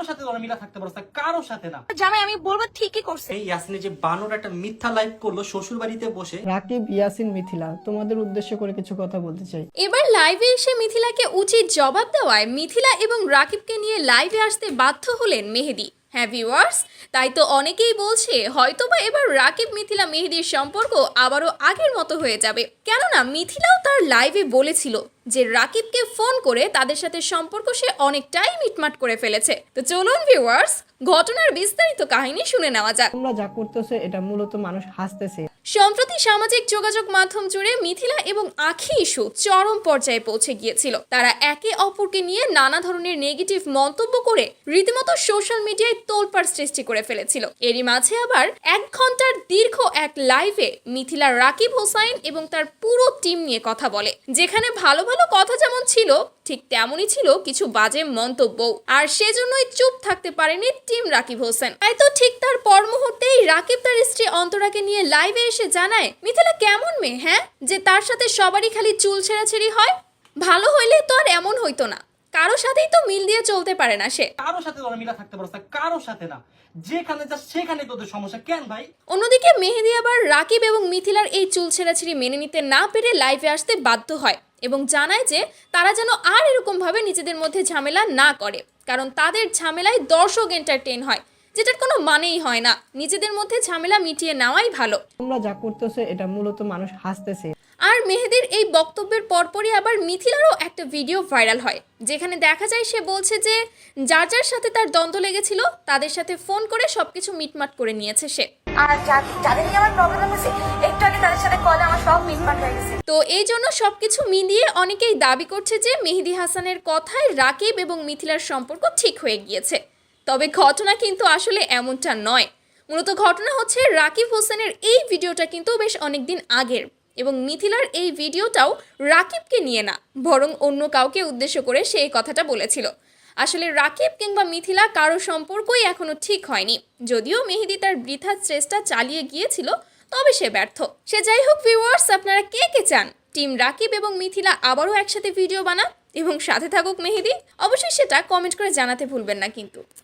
কারোর সাথে তোরা মিলা থাকতে পারছ না কারোর সাথে না। জামাই আমি বলব ঠিকই করছে। এই ইয়াসিনে যে বানর একটা মিথ্যা লাইভ করল শ্বশুর বাড়িতে বসে। রাকিব ইয়াসিন মিথিলা তোমাদের উদ্দেশ্য করে কিছু কথা বলতে চাই। এবার লাইভে এসে মিথিলাকে উচিত জবাব দেওয়ায় মিথিলা এবং রাকিবকে নিয়ে লাইভে আসতে বাধ্য হলেন মেহেদি। হ্যাঁ ভিউয়ার্স তাই তো অনেকেই বলছে হয়তোবা এবার রাকিব মিথিলা মেহেদির সম্পর্ক আবারও আগের মতো হয়ে যাবে। কেননা মিথিলাও তার লাইভে বলেছিল। যে রাকিবকে ফোন করে তাদের সাথে সম্পর্ক সে অনেকটাই মিটমাট করে ফেলেছে। তো চলুন ভিউয়ার্স ঘটনার বিস্তারিত কাহিনী শুনে নেওয়া যাক। তোমরা যা করতেছো এটা মূলত মানুষ হাসতেছে। সম্প্রতি সামাজিক যোগাযোগ মাধ্যম জুড়ে মিথিলা এবং আখি ইস্যু চরম পর্যায়ে পৌঁছে গিয়েছিল। তারা একে অপরকে নিয়ে নানা ধরনের নেগেটিভ মন্তব্য করে রীতিমতো সোশ্যাল মিডিয়ায় তোলপাড় সৃষ্টি করে ফেলেছিল। এরই মাঝে আবার এক ঘণ্টার দীর্ঘ এক লাইভে মিথিলা রাকিব হোসাইন এবং তার পুরো টিম নিয়ে কথা বলে যেখানে ভালো ভালো কথা যেমন ছিল ঠিক তেমনই ছিল কিছু বাজে মন্তব্য। আর সেজন্যই চুপ থাকতে পারেনি টিম রাকিব হোসেন। তাই তো ঠিক তার পর মুহূর্তেই রাকিব তার স্ত্রী অন্তরাকে নিয়ে লাইভে এসে জানায় মিথিলা কেমন মেয়ে হ্যাঁ? যে তার সাথে সবারই খালি চুল ছেঁড়াছেড়ি হয়? ভালো হইলে তো আর এমন হইতো না। কারও সাথেই তো মিল দিয়ে চলতে পারে না সে। কারও সাথে তোরা মিলা থাকতে পারছ না কারোর সাথে না। যেখানে যা সেখানে তোদের সমস্যা। কেন ভাই? অন্যদিকে মেহেদি আবার রাকিব এবং মিথিলার এই চুল ছেঁড়াছিড়ি মেনে নিতে না পেরে লাইভে আসতে বাধ্য হয়। এবং জানায় যে তারা যেন আর এরকমভাবে নিজেদের মধ্যে ঝামেলা না করে কারণ তাদের ঝামেলায় দর্শক এন্টারটেন হয় যেটার কোনো মানেই হয় না। নিজেদের মধ্যে ঝামেলা মিটিয়ে নেওয়াই ভালো। তোমরা যা করতেছে এটা মূলত মানুষ হাসতেছে। আর মেহেদির এই বক্তব্যের পরপরই আবার মিথিলারও একটা ভিডিও ভাইরাল হয় যেখানে দেখা যায় সে বলছে যে যার যার সাথে তার দ্বন্দ্ব লেগেছিল তাদের সাথে ফোন করে সবকিছু মিটমাট করে নিয়েছে সে। আর একটু সব তো এই জন্য সবকিছু মিলিয়ে অনেকেই দাবি করছে যে মেহেদি হাসানের কথায় রাকিব এবং মিথিলার সম্পর্ক ঠিক হয়ে গিয়েছে। তবে ঘটনা কিন্তু আসলে এমনটা নয়। মূলত ঘটনা হচ্ছে রাকিব হোসেনের এই ভিডিওটা কিন্তু বেশ অনেকদিন আগের এবং মিথিলার এই ভিডিওটাও রাকিবকে নিয়ে না, বরং অন্য কাউকে উদ্দেশ্য করে সেই কথাটা বলেছিল। আসলে রাকিব কিংবা মিথিলা কারও সম্পর্কই এখনও ঠিক হয়নি। যদিও মেহেদি তার বৃথা চেষ্টা চালিয়ে গিয়েছিল, তবে সে ব্যর্থ। সে যাই হোক ভিউয়ার্স আপনারা কে কে চান? টিম রাকিব এবং মিথিলা আবারও একসাথে ভিডিও বানা এবং সাথে থাকুক মেহেদি? অবশ্যই সেটা কমেন্ট করে জানাতে ভুলবেন না কিন্তু।